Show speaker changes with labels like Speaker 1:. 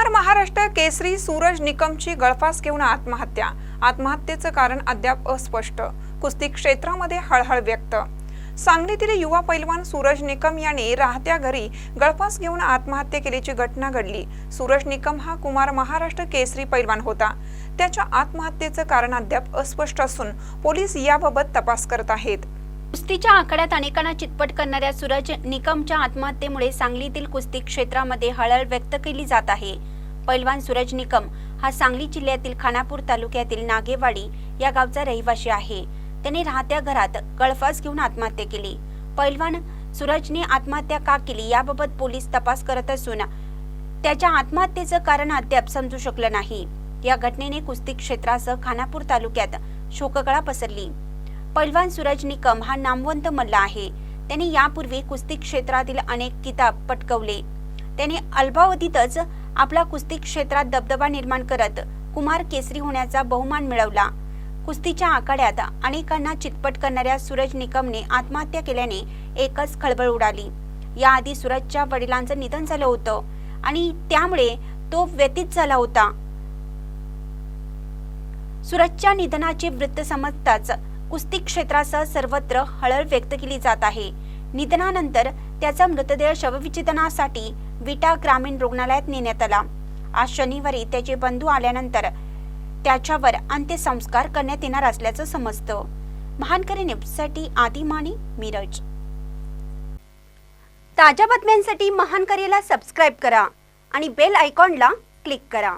Speaker 1: कुमार महाराष्ट्र केसरी सूरज निकमची गळफास घेऊन आत्महत्या. आत्महत्येचं कारण अद्याप अस्पष्ट. कुस्ती क्षेत्रामध्ये हळहळ व्यक्त. सांगलीतील युवा पैलवान सूरज निकम याने राहत्या घरी गळफास घेऊन आत्महत्या केल्याची घटना घडली. सूरज निकम हा कुमार महाराष्ट्र केसरी पैलवान होता. त्याच्या आत्महत्येचं कारण अद्याप अस्पष्ट असून पोलीस याबाबत तपास करत आहेत.
Speaker 2: कुस्तीच्या आखाड्यात अनेकांना चितपट करणाऱ्या सूरज निकमच्या आत्महत्येमुळे सांगलीतील कुस्ती क्षेत्रामध्ये हळहळ व्यक्त केली जात आहे. पैलवान सूरज निकम हा सांगली जिल्ह्यातील खानापूर तालुक्यातील नागेवाडी या गावचा रहिवासी आहे. त्याने राहत्या घरात गळफास घेऊन आत्महत्या केली. पैलवान सूरजने आत्महत्या का केली याबाबत पोलीस तपास करत असून त्याच्या आत्महत्येचं कारण अद्याप समजू शकलं नाही. या घटनेने कुस्ती क्षेत्रासह खानापूर तालुक्यात शोककळा पसरली. पैलवान सूरज निकम हा नामवंत मल्ल आहे. त्याने यापूर्वी कुस्ती क्षेत्रातील अनेक किताब पटकवले. त्याने अल्पावधीतच आपला कुस्ती क्षेत्रात दबदबा निर्माण करत कुमार केसरी होण्याचा बहुमान मिळवला. कुस्तीच्या आखाड्यात अनेकांना चितपट करणाऱ्या सूरज निकमने आत्महत्या केल्याने एकच खळबळ उडाली. याआधी सूरजच्या वडिलांचं निधन झालं होतं आणि त्यामुळे तो व्यतीत झाला होता. सूरजच्या निधनाचे वृत्त समजताच कुस्ती क्षेत्रासह सर्वत्र हळहळ व्यक्त केली जात आहे. निधनानंतर त्याचा मृतदेह शवविच्छेदनासाठी विटा ग्रामीण रुग्णालयात नेण्यात आला. आज शनिवारी त्याचे बंधू आल्यानंतर त्याच्यावर अंत्यसंस्कार करण्यात येणार असल्याचं समजतं. महानकरी न्यूजसाठी आदिमानी मिरज. ताज्या बातम्यांसाठी महानकरीला सबस्क्राईब करा आणि बेल आयकॉनला क्लिक करा.